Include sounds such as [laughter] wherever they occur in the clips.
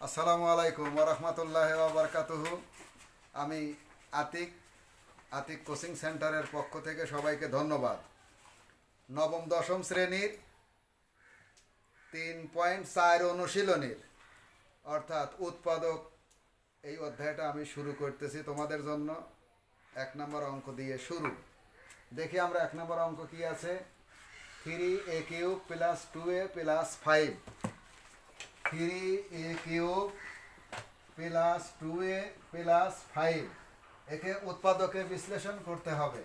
আসসালামু আলাইকুম রহমতুল্লাহ বারকাতুহু। আমি আতিক আতিক কোচিং সেন্টারের পক্ষ থেকে সবাইকে ধন্যবাদ। নবম, দশম শ্রেণির তিন পয়েন্ট চার অনুশীলনীর অর্থাৎ উৎপাদক, এই অধ্যায়টা আমি শুরু করতেছি তোমাদের জন্য। এক নম্বর অঙ্ক দিয়ে শুরু। দেখি আমরা এক নম্বর অঙ্ক কি আছে? Three a cube plus two a plus five three a cube plus two a plus five একে উৎপাদকে বিশ্লেষণ করতে হবে।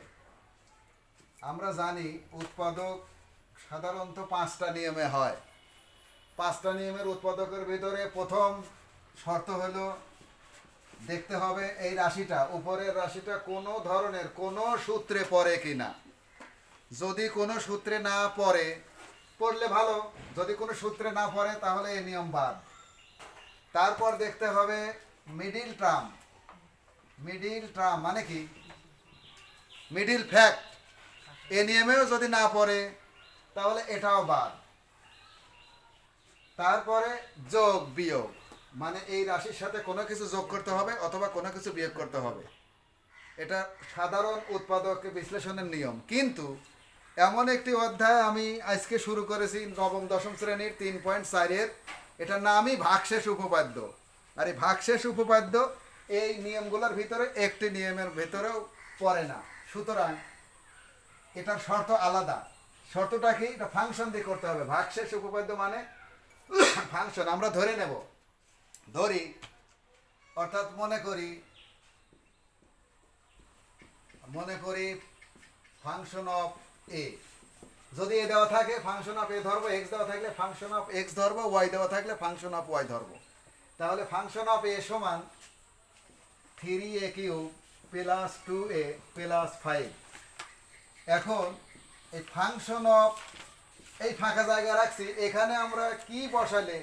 আমরা জানি উৎপাদক সাধারণত পাঁচটা নিয়মে হয়। পাঁচটা নিয়মের উৎপাদকের ভিতরে প্রথম শর্ত হলো দেখতে হবে এই রাশিটা, উপরের রাশিটা কোনো ধরনের কোনো সূত্রে পড়ে কিনা। যদি কোনো সূত্রে না পড়ে পড়লে ভালো। যদি কোনো সূত্রে না পড়ে, তাহলে এই নিয়ম বাদ। তারপর দেখতে হবে মিডিল ট্রাম। মিডিল ট্রাম মানে কি? Middle fact. এ নিয়মেও যদি না পড়ে, তাহলে এটাও বাদ। তারপরে যোগ, বিয়োগ। মানে এই রাশির সাথে কোনো কিছু যোগ করতে হবে অথবা কোনো কিছু বিয়োগ করতে হবে। এটা সাধারণ উৎপাদক বিশ্লেষণের নিয়ম। কিন্তু এমন একটি অধ্যায় আমি আজকে শুরু করেছি, নবম, দশম শ্রেণির তিন পয়েন্ট চারের। এটার নামই ভাগশেষ উপপাদ্য। আর এই ভাগশেষ উপপাদ্য এই নিয়মগুলোর ভিতরে একটি নিয়মের ভিতরেও পড়ে না। সুতরাং এটার শর্ত আলাদা। শর্তটা কি? এটা ফাংশন দিয়ে করতে হবে। ভাগশেষ উপপাদ্য মানে [coughs] ফাংশন আমরা ধরে নেব। ধরি, অর্থাৎ মনে করি মনে করি ফাংশন অফ এ যদি এ দেওয়া থাকে ফাংশন অফ এ ধরবো এক্স দেওয়া থাকলে ফাংশন অফ এক্স ধরবো ওয়াই দেওয়া থাকলে ফাংশন অফ ওয়াই ধরবো। তাহলে ফাংশন অফ এ সমান three a cube plus two a plus five এখন এই ফাংশন অফ এই ফাঁকা জায়গা রাখছি, এখানে আমরা কি বসালে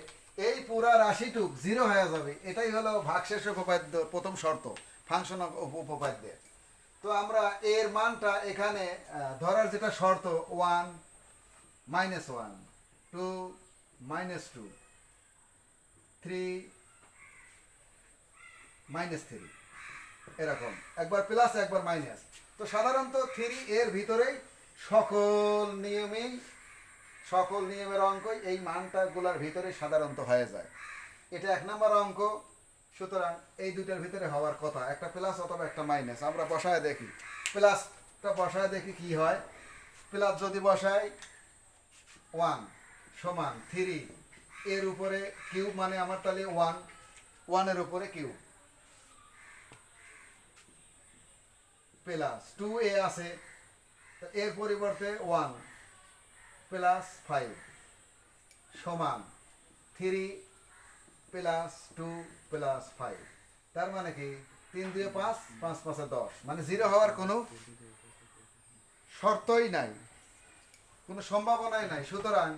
এই পুরা রাশিটুক জিরো হয়ে যাবে, এটাই হলো ভাগশেষ উপপাদ্য প্রথম শর্ত ফাংশন অফ উপপাদ্যের তো আমরা এর মানটা এখানে ধরার যেটা শর্ত one minus one two minus two three minus three এরকম। একবার প্লাস একবার মাইনাস তো সাধারণত থ্রি এর ভিতরেই সকল নিয়মেই, সকল নিয়মের অঙ্কই এই মানটাগুলোর ভিতরে সাধারণত হয়ে যায়। এটা এক নম্বর অঙ্ক। সুতরাং এই দুটার ভিতরে হওয়ার কথা, একটা প্লাস অথবা একটা মাইনাস আমরা বসায় দেখি। প্লাসটা বসায় দেখি কি হয়? প্লাস যদি বসাই ওয়ান সমান থ্রি এর উপরে কিউব মানে আমার তাহলে ওয়ান ওয়ানের উপরে কিউব প্লাস টু এ আছে এর পরিবর্তে ওয়ান প্লাস ফাইভ সমান three plus two plus five. তার মানে কি? তিন দুয়ে পাঁচ পাঁচ পাঁচে দশ। মানে জিরো হওয়ার কোনো শর্তই নাই। কোনো সম্ভাবনাই নাই। সুতরাং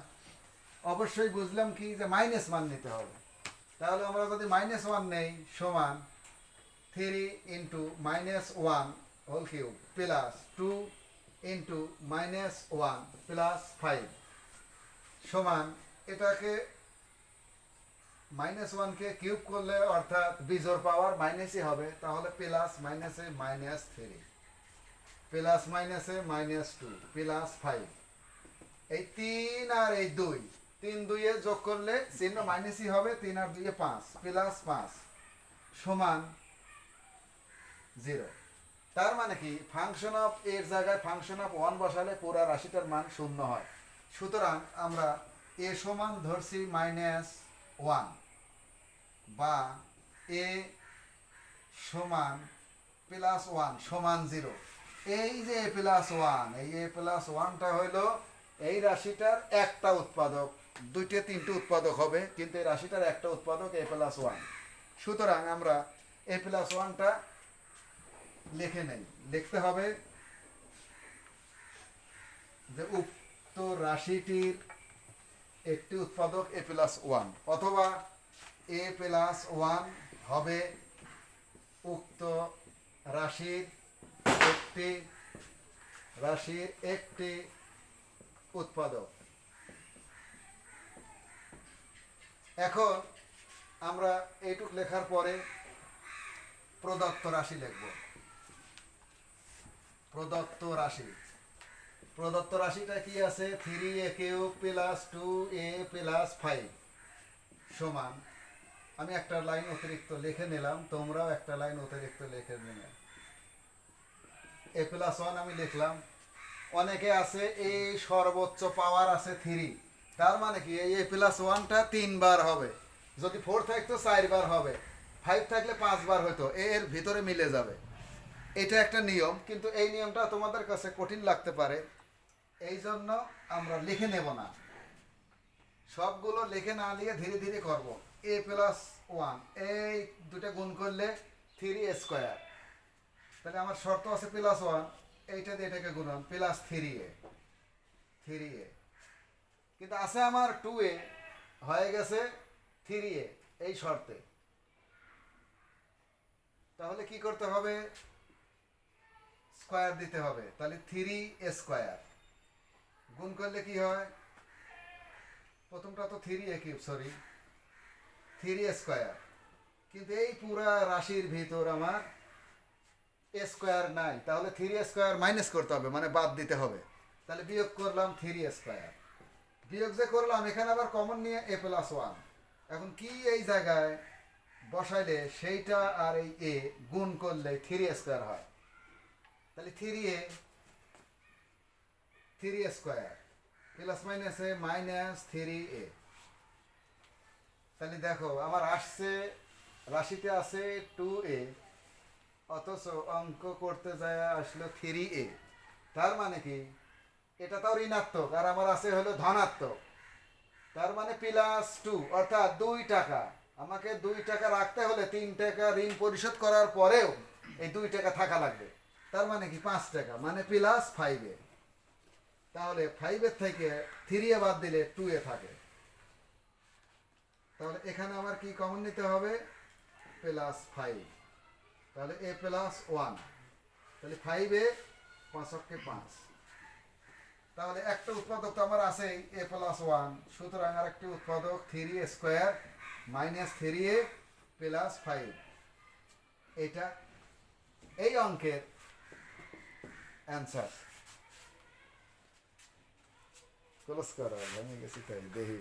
অবশ্যই বুঝলাম কি যে মাইনাস মান নিতে হবে। তাহলে আমরা যদি মাইনাস ওয়ান নেই, সমান three into minus one whole cube plus two into minus one plus five সমান এটাকে মাইনাস ওয়ানকে কিউব করলে অর্থাৎ বিজোর পাওয়ার মাইনাসই হবে, তাহলে প্লাস মাইনাসে মাইনাস থ্রি প্লাস মাইনাসে মাইনাস টু প্লাস ফাইভ এই তিন আর এই দুই, তিন দুইয়ে যোগ করলে চিহ্ন মাইনাসই হবে, তিন আর দুইয়ে পাঁচ প্লাস পাঁচ সমান জিরো তার মানে কি? ফাংশন অফ এর জায়গায় ফাংশন অফ ওয়ান বসালে পুরা রাশিটার মান শূন্য হয়। সুতরাং আমরা এ সমান ধরছি মাইনাস ওয়ান বা এ সমান প্লাস ওয়ান সমান জিরো। এই যে এ প্লাস ওয়ান, এই এ প্লাস ওয়ানটা হইল এই রাশিটার একটা উৎপাদক, দুইটে তিনটে উৎপাদক হবে, কিন্তু এই রাশিটার একটা উৎপাদক এ প্লাস ওয়ান। সুতরাং আমরা এ প্লাস ওয়ানটা লিখে নেই। লিখতে হবে যে উক্ত রাশিটির একটি উৎপাদক এ প্লাস ওয়ান অথবা এ প্লাস ওয়ান হবে উক্ত রাশির একটি রাশির একটি উৎপাদক। এখন আমরা এইটুক লেখার পরে প্রদত্ত রাশি লিখব। প্রদত্ত রাশি। প্রদত্ত রাশিটা কি আছে? Three a cube plus two a plus five সমান। আমি একটা লাইন অতিরিক্ত লিখে নিলাম, তোমরাও একটা লাইন অতিরিক্ত লিখে নিলে। এ প্লাস ওয়ান আমি লিখলাম। অনেকে আছে, এই সর্বোচ্চ পাওয়ার আছে থ্রি তার মানে কি? এই এ প্লাস ওয়ানটা তিনবার হবে। যদি ফোর থাকতো, চারবার হবে। ফাইভ থাকলে পাঁচবার এ এর ভিতরে মিলে যাবে। এটা একটা নিয়ম, কিন্তু এই নিয়মটা তোমাদের কাছে কঠিন লাগতে পারে। এই জন্য আমরা লিখে নেব না। সবগুলো লিখে না নিয়ে ধীরে ধীরে করব। এ প্লাস ওয়ান এই দুটো গুণ করলে থ্রি স্কোয়ার তাহলে আমার শর্ত আছে প্লাস ওয়ান এইটা দিয়ে এটাকে গুণন plus three a three a কিন্তু আছে আমার টু এ হয়ে গেছে থ্রি এ এই শর্তে। তাহলে কি করতে হবে? স্কোয়ার দিতে হবে। তাহলে থ্রি স্কোয়ার গুণ করলে কি হয়? প্রথমটা তো three a cube sorry three square কিন্তু এই পুরা রাশির ভিতর আমার স্কোয়ার নাই। তাহলে থ্রি স্কোয়ার মাইনাস করতে হবে মানে বাদ দিতে হবে। তাহলে বিয়োগ করলাম থ্রি স্কোয়ার বিয়োগ যে করলাম, এখানে আবার কমন নিয়ে এ প্লাস ওয়ান এখন কি এই জায়গায় বসাইলে সেইটা আর এই এ গুণ করলে থ্রি স্কোয়ার হয়? তাহলে three a three square. Plus মাইনাসে মাইনাস থ্রি এ। তাহলে দেখো আমার আসছে, রাশিতে আছে টু এ, অথচ অঙ্ক করতে যায় আসলো থ্রি এ। তার মানে কি? এটা তাও ঋণাত্মক, আর আমার আছে হলো ধনাত্মক। তার মানে প্লাস টু, অর্থাৎ দুই টাকা। আমাকে দুই টাকা রাখতে হলে তিন টাকা ঋণ পরিশোধ করার পরেও এই দুই টাকা থাকা লাগবে। তার মানে কি? পাঁচ টাকা মানে প্লাস ফাইভে তাহলে ফাইভের থেকে থ্রি এ বাদ দিলে টু এ থাকে। তাহলে এখানে আমার কি কমন নিতে হবে? প্লাস ফাইভ তাহলে এ প্লাস ওয়ান তাহলে ফাইভে পাঁচকে পাঁচ তাহলে একটা উৎপাদক তো আমার আছেই এ প্লাস ওয়ান সুতরাং আর একটি উৎপাদক three a square minus three a plus five এটা এই অঙ্কের অ্যান্সার ক্লোজ করা ভেঙে গেছি তাই দেখি